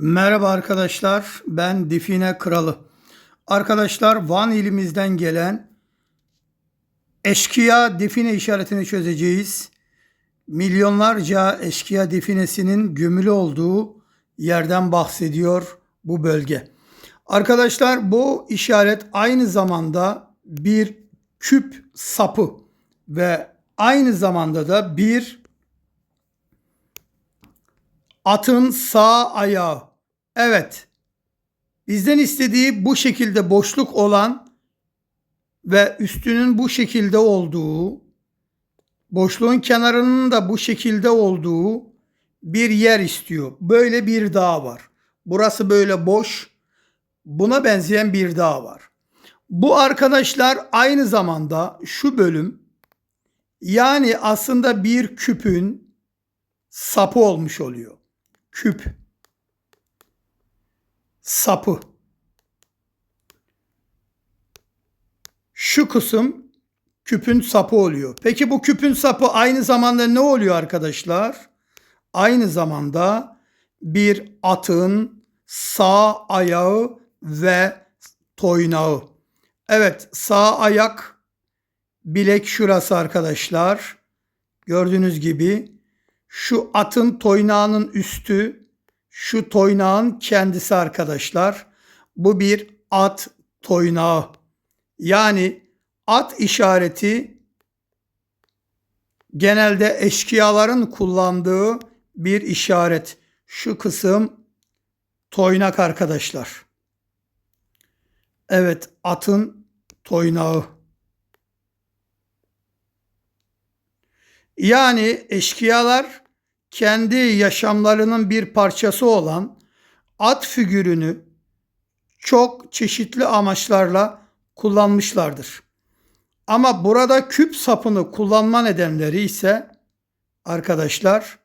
Merhaba arkadaşlar, ben Define Kralı. Arkadaşlar Van ilimizden gelen eşkıya define işaretini çözeceğiz. Milyonlarca eşkıya definesinin gömülü olduğu yerden bahsediyor bu bölge. Arkadaşlar bu işaret aynı zamanda bir küp sapı ve aynı zamanda da bir Atın sağ ayağı. Evet. Bizden istediği bu şekilde boşluk olan ve üstünün bu şekilde olduğu, boşluğun kenarının da bu şekilde olduğu bir yer istiyor. Böyle bir dağ var. Burası böyle boş. Buna benzeyen bir dağ var. Bu arkadaşlar aynı zamanda şu bölüm yani aslında bir küpün sapı olmuş oluyor küp sapı. Şu kısım küpün sapı oluyor. Peki bu küpün sapı aynı zamanda ne oluyor arkadaşlar? Aynı zamanda bir atın sağ ayağı ve toynağı. Evet sağ ayak bilek şurası arkadaşlar. Gördüğünüz gibi şu atın toynağının üstü, şu toynağın kendisi arkadaşlar. Bu bir at toynağı. Yani at işareti genelde eşkıyaların kullandığı bir işaret. Şu kısım toynak arkadaşlar. Evet atın toynağı. Yani eşkıyalar kendi yaşamlarının bir parçası olan at figürünü çok çeşitli amaçlarla kullanmışlardır. Ama burada küp sapını kullanma nedenleri ise arkadaşlar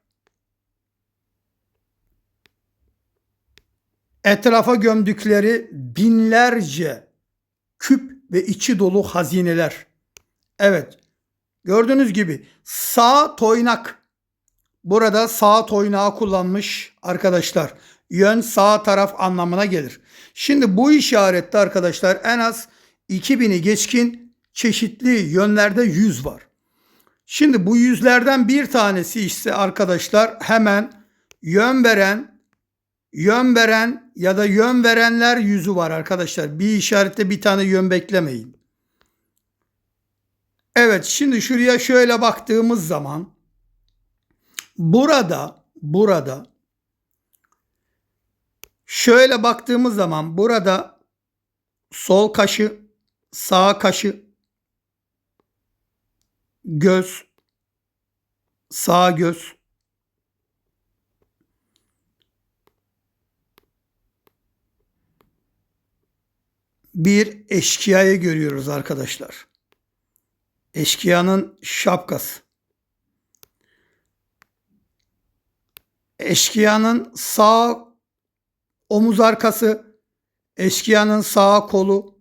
etrafa gömdükleri binlerce küp ve içi dolu hazineler. Evet, Gördüğünüz gibi sağ toynak. Burada sağ toynağı kullanmış arkadaşlar. Yön sağ taraf anlamına gelir. Şimdi bu işarette arkadaşlar en az 2000'i geçkin çeşitli yönlerde yüz var. Şimdi bu yüzlerden bir tanesi ise arkadaşlar hemen yön veren, yön veren ya da yön verenler yüzü var arkadaşlar. Bir işarette bir tane yön beklemeyin. Evet şimdi şuraya şöyle baktığımız zaman burada burada şöyle baktığımız zaman burada sol kaşı sağ kaşı göz sağ göz bir eşkıyayı görüyoruz arkadaşlar. Eşkıyanın şapkası. Eşkıyanın sağ omuz arkası, eşkıyanın sağ kolu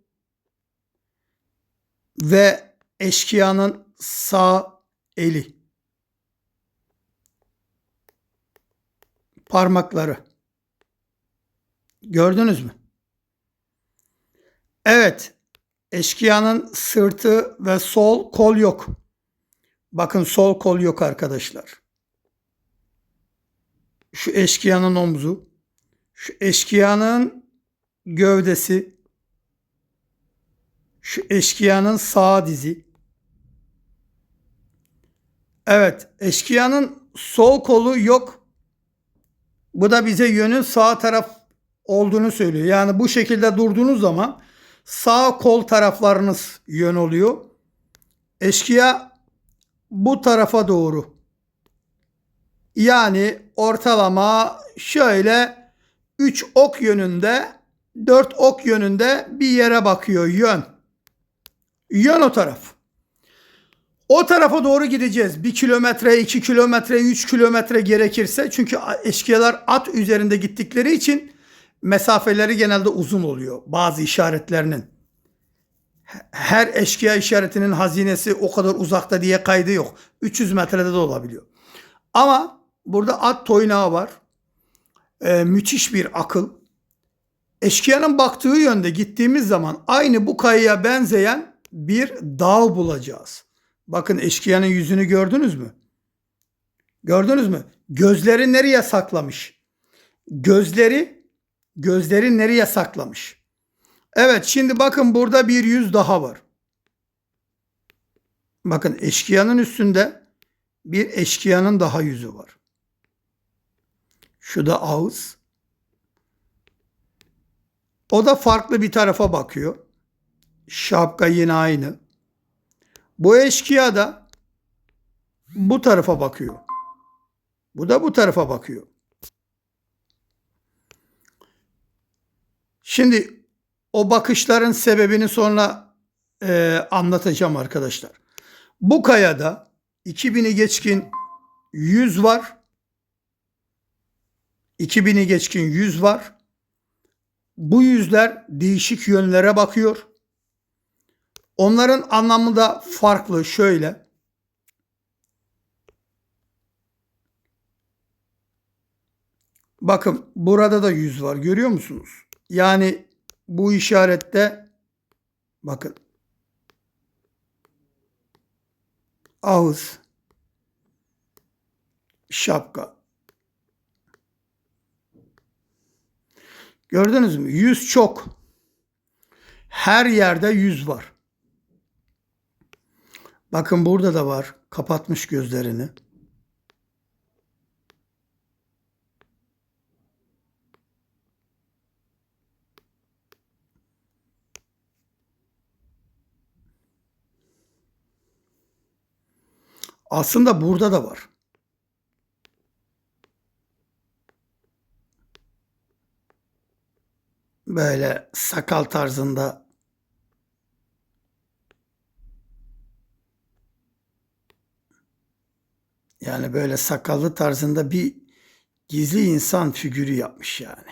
ve eşkıyanın sağ eli. Parmakları. Gördünüz mü? Evet, Eşkıyanın sırtı ve sol kol yok. Bakın sol kol yok arkadaşlar. Şu eşkıyanın omzu, şu eşkıyanın gövdesi, şu eşkıyanın sağ dizi. Evet, eşkıyanın sol kolu yok. Bu da bize yönün sağ taraf olduğunu söylüyor. Yani bu şekilde durduğunuz zaman sağ kol taraflarınız yön oluyor. Eşkıya bu tarafa doğru. Yani ortalama şöyle 3 ok yönünde 4 ok yönünde bir yere bakıyor yön. Yön o taraf. O tarafa doğru gideceğiz. 1 kilometre, 2 kilometre, 3 kilometre gerekirse. Çünkü eşkıyalar at üzerinde gittikleri için mesafeleri genelde uzun oluyor bazı işaretlerinin. Her eşkıya işaretinin hazinesi o kadar uzakta diye kaydı yok. 300 metrede de olabiliyor. Ama burada at toynağı var. e, müthiş bir akıl. Eşkıyanın baktığı yönde gittiğimiz zaman aynı bu kayaya benzeyen bir dağ bulacağız. Bakın eşkıyanın yüzünü gördünüz mü? Gördünüz mü? Gözleri nereye saklamış? Gözleri gözleri nereye saklamış? Evet şimdi bakın burada bir yüz daha var. Bakın eşkıyanın üstünde bir eşkıyanın daha yüzü var. Şu da ağız. O da farklı bir tarafa bakıyor. Şapka yine aynı. Bu eşkıya da bu tarafa bakıyor. Bu da bu tarafa bakıyor. Şimdi o bakışların sebebini sonra e, anlatacağım arkadaşlar. Bu kayada 2000'i geçkin 100 var. 2000'i geçkin 100 var. Bu yüzler değişik yönlere bakıyor. Onların anlamı da farklı şöyle. Bakın burada da yüz var görüyor musunuz? Yani bu işarette bakın ağız, şapka. Gördünüz mü? Yüz çok. Her yerde yüz var. Bakın burada da var. Kapatmış gözlerini. Aslında burada da var. Böyle sakal tarzında yani böyle sakallı tarzında bir gizli insan figürü yapmış yani.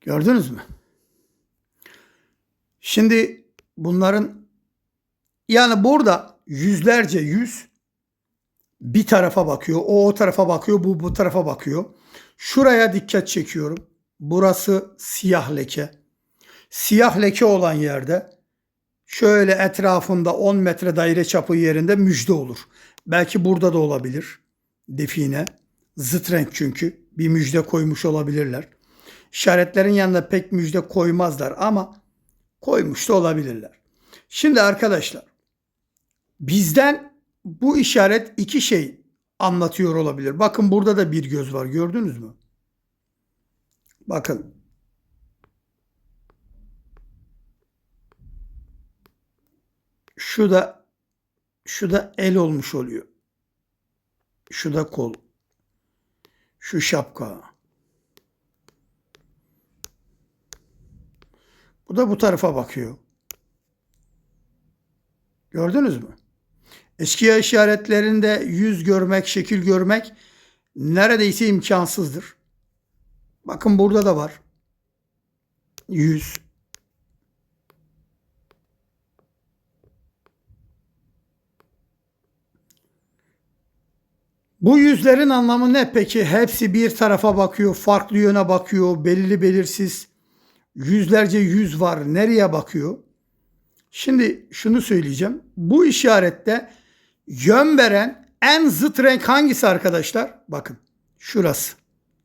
Gördünüz mü? Şimdi bunların yani burada yüzlerce yüz bir tarafa bakıyor. O o tarafa bakıyor. Bu bu tarafa bakıyor. Şuraya dikkat çekiyorum. Burası siyah leke. Siyah leke olan yerde şöyle etrafında 10 metre daire çapı yerinde müjde olur. Belki burada da olabilir. Define. Zıt renk çünkü. Bir müjde koymuş olabilirler. İşaretlerin yanında pek müjde koymazlar ama koymuş da olabilirler. Şimdi arkadaşlar bizden bu işaret iki şey anlatıyor olabilir. Bakın burada da bir göz var gördünüz mü? Bakın. Şu da şu da el olmuş oluyor. Şu da kol. Şu şapka. Bu da bu tarafa bakıyor. Gördünüz mü? Eşkıya işaretlerinde yüz görmek, şekil görmek neredeyse imkansızdır. Bakın burada da var. Yüz. Bu yüzlerin anlamı ne peki? Hepsi bir tarafa bakıyor, farklı yöne bakıyor, belirli belirsiz. Yüzlerce yüz var. Nereye bakıyor? Şimdi şunu söyleyeceğim. Bu işarette yön veren en zıt renk hangisi arkadaşlar? Bakın şurası.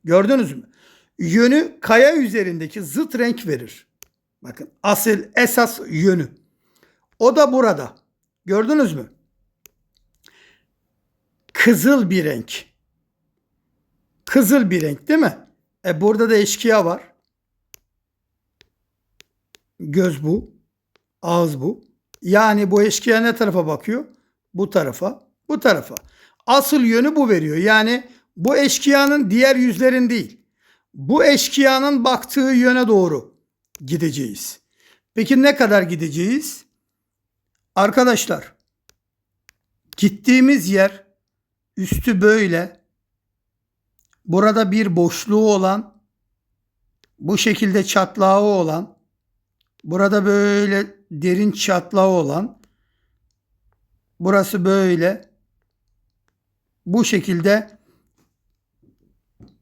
Gördünüz mü? Yönü kaya üzerindeki zıt renk verir. Bakın asıl esas yönü. O da burada. Gördünüz mü? Kızıl bir renk. Kızıl bir renk değil mi? E burada da eşkıya var. Göz bu. Ağız bu. Yani bu eşkıya ne tarafa bakıyor? Bu tarafa, bu tarafa. Asıl yönü bu veriyor. Yani bu eşkıyanın diğer yüzlerin değil. Bu eşkıyanın baktığı yöne doğru gideceğiz. Peki ne kadar gideceğiz? Arkadaşlar gittiğimiz yer üstü böyle. Burada bir boşluğu olan bu şekilde çatlağı olan Burada böyle derin çatlağı olan burası böyle bu şekilde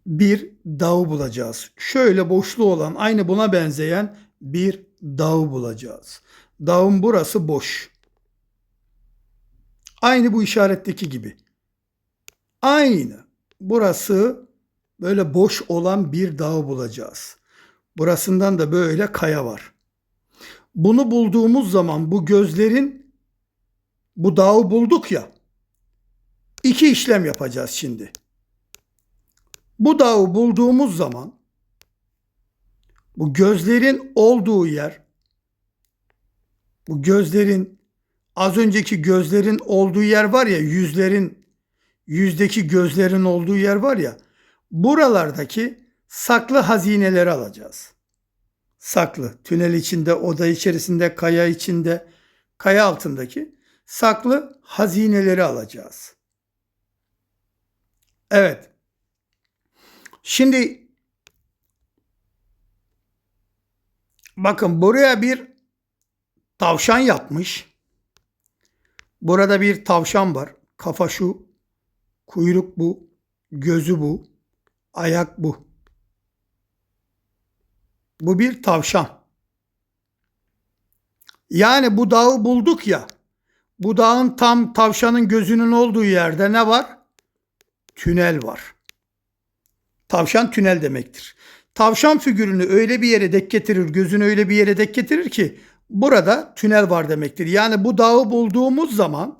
bir dağı bulacağız. Şöyle boşluğu olan aynı buna benzeyen bir dağı bulacağız. Dağın burası boş. Aynı bu işaretteki gibi. Aynı. Burası böyle boş olan bir dağı bulacağız. Burasından da böyle kaya var. Bunu bulduğumuz zaman bu gözlerin bu dağı bulduk ya. İki işlem yapacağız şimdi. Bu dağı bulduğumuz zaman bu gözlerin olduğu yer bu gözlerin az önceki gözlerin olduğu yer var ya yüzlerin yüzdeki gözlerin olduğu yer var ya buralardaki saklı hazineleri alacağız. Saklı tünel içinde oda içerisinde kaya içinde kaya altındaki saklı hazineleri alacağız. Evet. Şimdi bakın buraya bir tavşan yapmış. Burada bir tavşan var. Kafa şu, kuyruk bu, gözü bu, ayak bu. Bu bir tavşan. Yani bu dağı bulduk ya. Bu dağın tam tavşanın gözünün olduğu yerde ne var? Tünel var. Tavşan tünel demektir. Tavşan figürünü öyle bir yere dek getirir, gözünü öyle bir yere dek getirir ki burada tünel var demektir. Yani bu dağı bulduğumuz zaman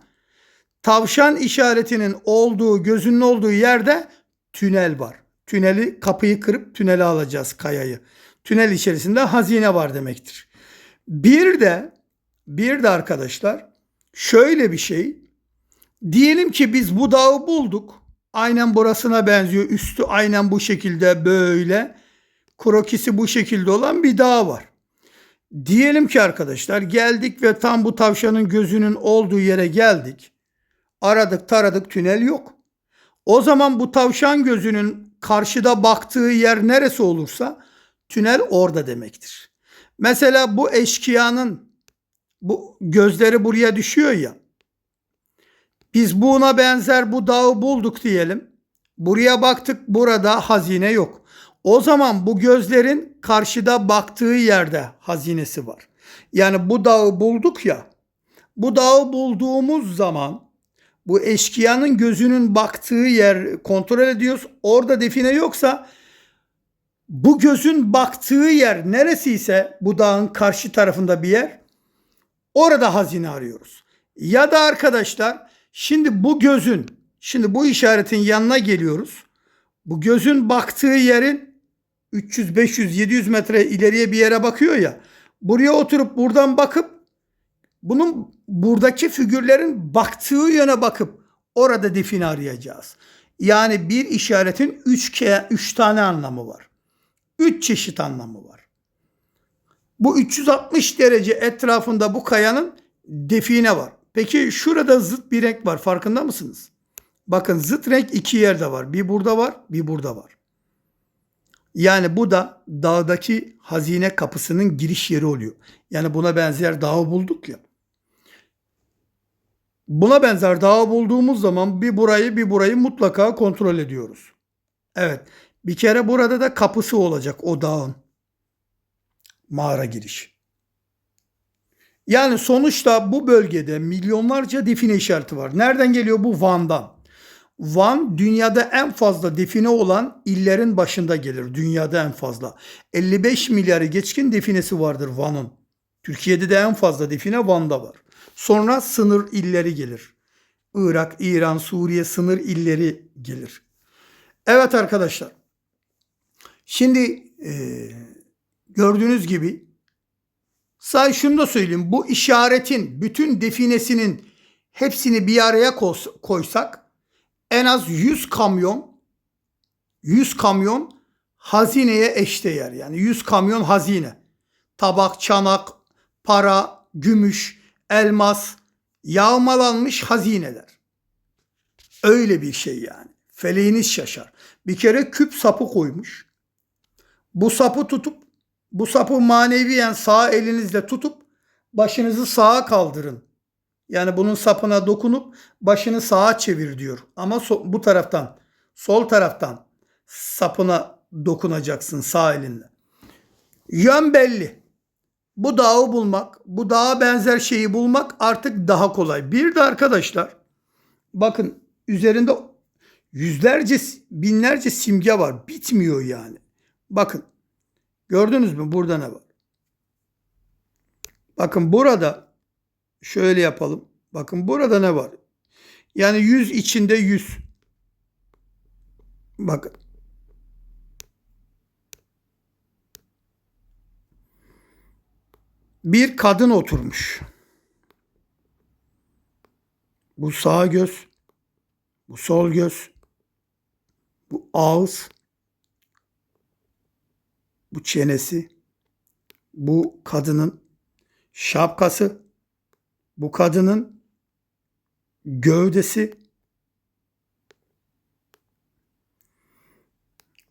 tavşan işaretinin olduğu, gözünün olduğu yerde tünel var. Tüneli, kapıyı kırıp tünele alacağız kayayı. Tünel içerisinde hazine var demektir. Bir de bir de arkadaşlar şöyle bir şey. Diyelim ki biz bu dağı bulduk. Aynen burasına benziyor. Üstü aynen bu şekilde böyle. Krokisi bu şekilde olan bir dağ var. Diyelim ki arkadaşlar geldik ve tam bu tavşanın gözünün olduğu yere geldik. Aradık taradık tünel yok. O zaman bu tavşan gözünün karşıda baktığı yer neresi olursa tünel orada demektir. Mesela bu eşkıyanın bu gözleri buraya düşüyor ya. Biz buna benzer bu dağı bulduk diyelim. Buraya baktık burada hazine yok. O zaman bu gözlerin karşıda baktığı yerde hazinesi var. Yani bu dağı bulduk ya. Bu dağı bulduğumuz zaman bu eşkıyanın gözünün baktığı yer kontrol ediyoruz. Orada define yoksa bu gözün baktığı yer neresiyse bu dağın karşı tarafında bir yer orada hazine arıyoruz. Ya da arkadaşlar şimdi bu gözün şimdi bu işaretin yanına geliyoruz. Bu gözün baktığı yerin 300 500 700 metre ileriye bir yere bakıyor ya. Buraya oturup buradan bakıp bunun buradaki figürlerin baktığı yöne bakıp orada define arayacağız. Yani bir işaretin 3 üç tane anlamı var. 3 çeşit anlamı var. Bu 360 derece etrafında bu kayanın define var. Peki şurada zıt bir renk var farkında mısınız? Bakın zıt renk iki yerde var. Bir burada var, bir burada var. Yani bu da dağdaki hazine kapısının giriş yeri oluyor. Yani buna benzer dağı bulduk ya. Buna benzer dağı bulduğumuz zaman bir burayı bir burayı mutlaka kontrol ediyoruz. Evet. Bir kere burada da kapısı olacak o dağın. Mağara giriş. Yani sonuçta bu bölgede milyonlarca define işareti var. Nereden geliyor bu? Van'dan. Van dünyada en fazla define olan illerin başında gelir. Dünyada en fazla. 55 milyarı geçkin definesi vardır Van'ın. Türkiye'de de en fazla define Van'da var. Sonra sınır illeri gelir. Irak, İran, Suriye sınır illeri gelir. Evet arkadaşlar. Şimdi e, gördüğünüz gibi say şunu da söyleyeyim. Bu işaretin bütün definesinin hepsini bir araya koysak en az 100 kamyon 100 kamyon hazineye eşdeğer. Yani 100 kamyon hazine. Tabak, çanak, para, gümüş, elmas, yağmalanmış hazineler. Öyle bir şey yani. Feleğiniz şaşar. Bir kere küp sapı koymuş. Bu sapı tutup, bu sapı maneviyen sağ elinizle tutup başınızı sağa kaldırın. Yani bunun sapına dokunup başını sağa çevir diyor. Ama so- bu taraftan, sol taraftan sapına dokunacaksın sağ elinle. Yön belli. Bu dağı bulmak, bu dağa benzer şeyi bulmak artık daha kolay. Bir de arkadaşlar bakın üzerinde yüzlerce, binlerce simge var. Bitmiyor yani. Bakın gördünüz mü burada ne var? Bakın burada şöyle yapalım. Bakın burada ne var? Yani yüz içinde yüz. Bakın. Bir kadın oturmuş. Bu sağ göz, bu sol göz, bu ağız, bu çenesi, bu kadının şapkası, bu kadının gövdesi.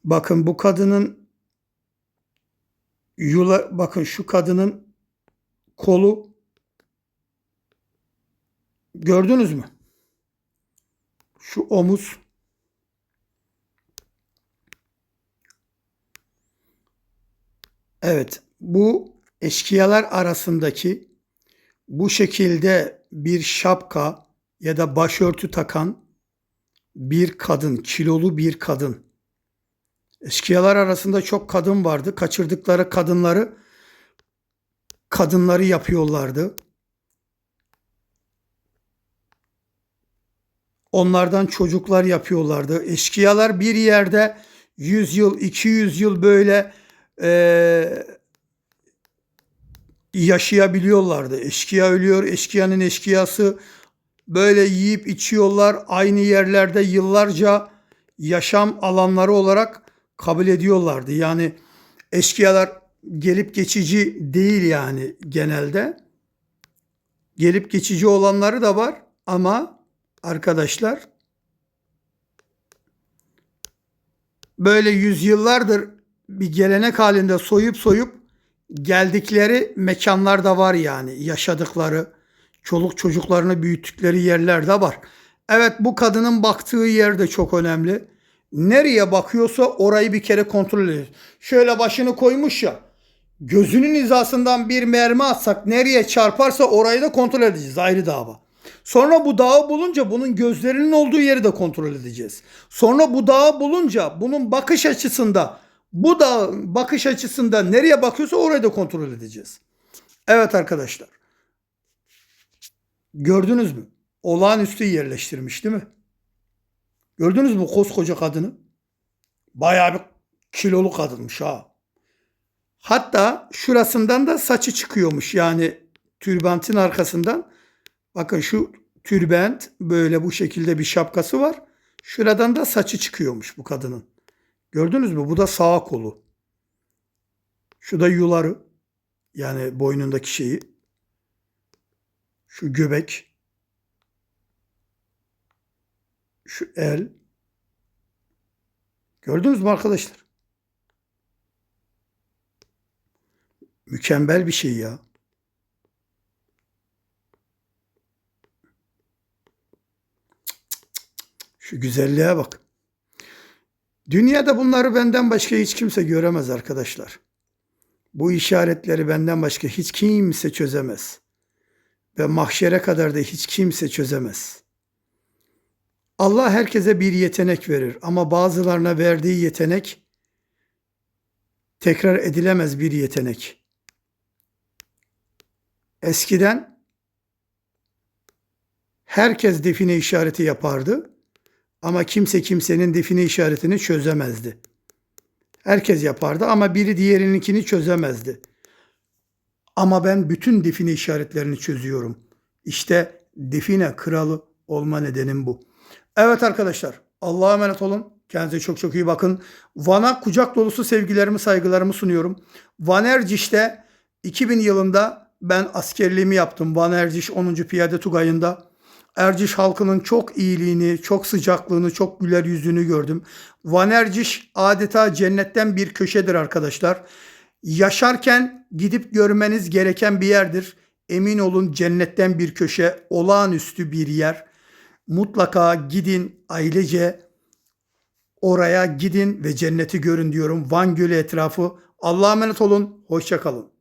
Bakın bu kadının yula bakın şu kadının kolu gördünüz mü? Şu omuz Evet, bu eşkıyalar arasındaki bu şekilde bir şapka ya da başörtü takan bir kadın, kilolu bir kadın. Eşkıyalar arasında çok kadın vardı. Kaçırdıkları kadınları kadınları yapıyorlardı. Onlardan çocuklar yapıyorlardı. Eşkıyalar bir yerde 100 yıl, 200 yıl böyle eee yaşayabiliyorlardı. Eşkıya ölüyor, eşkıyanın eşkıyası böyle yiyip içiyorlar. Aynı yerlerde yıllarca yaşam alanları olarak kabul ediyorlardı. Yani eşkıyalar gelip geçici değil yani genelde. Gelip geçici olanları da var ama arkadaşlar böyle yüzyıllardır bir gelenek halinde soyup soyup geldikleri mekanlar da var yani. Yaşadıkları, çoluk çocuklarını büyüttükleri yerler de var. Evet bu kadının baktığı yer de çok önemli. Nereye bakıyorsa orayı bir kere kontrol ediyor. Şöyle başını koymuş ya. Gözünün hizasından bir mermi atsak nereye çarparsa orayı da kontrol edeceğiz. Ayrı dava. Sonra bu dağı bulunca bunun gözlerinin olduğu yeri de kontrol edeceğiz. Sonra bu dağı bulunca bunun bakış açısında bu da bakış açısında nereye bakıyorsa orayı da kontrol edeceğiz. Evet arkadaşlar. Gördünüz mü? Olağanüstü yerleştirmiş değil mi? Gördünüz mü koskoca kadını? Bayağı bir kilolu kadınmış ha. Hatta şurasından da saçı çıkıyormuş. Yani türbantin arkasından. Bakın şu türbent böyle bu şekilde bir şapkası var. Şuradan da saçı çıkıyormuş bu kadının. Gördünüz mü? Bu da sağ kolu. Şu da yuları. Yani boynundaki şeyi. Şu göbek. Şu el. Gördünüz mü arkadaşlar? Mükemmel bir şey ya. Şu güzelliğe bak. Dünyada bunları benden başka hiç kimse göremez arkadaşlar. Bu işaretleri benden başka hiç kimse çözemez. Ve mahşere kadar da hiç kimse çözemez. Allah herkese bir yetenek verir ama bazılarına verdiği yetenek tekrar edilemez bir yetenek. Eskiden herkes define işareti yapardı. Ama kimse kimsenin define işaretini çözemezdi. Herkes yapardı ama biri diğerininkini çözemezdi. Ama ben bütün define işaretlerini çözüyorum. İşte define kralı olma nedenim bu. Evet arkadaşlar Allah'a emanet olun. Kendinize çok çok iyi bakın. Van'a kucak dolusu sevgilerimi saygılarımı sunuyorum. Van Erciş'te 2000 yılında ben askerliğimi yaptım. Van Erciş 10. Piyade Tugayı'nda. Erciş halkının çok iyiliğini, çok sıcaklığını, çok güler yüzünü gördüm. Van Erciş adeta cennetten bir köşedir arkadaşlar. Yaşarken gidip görmeniz gereken bir yerdir. Emin olun cennetten bir köşe, olağanüstü bir yer. Mutlaka gidin ailece oraya gidin ve cenneti görün diyorum. Van Gölü etrafı. Allah'a emanet olun. Hoşça kalın.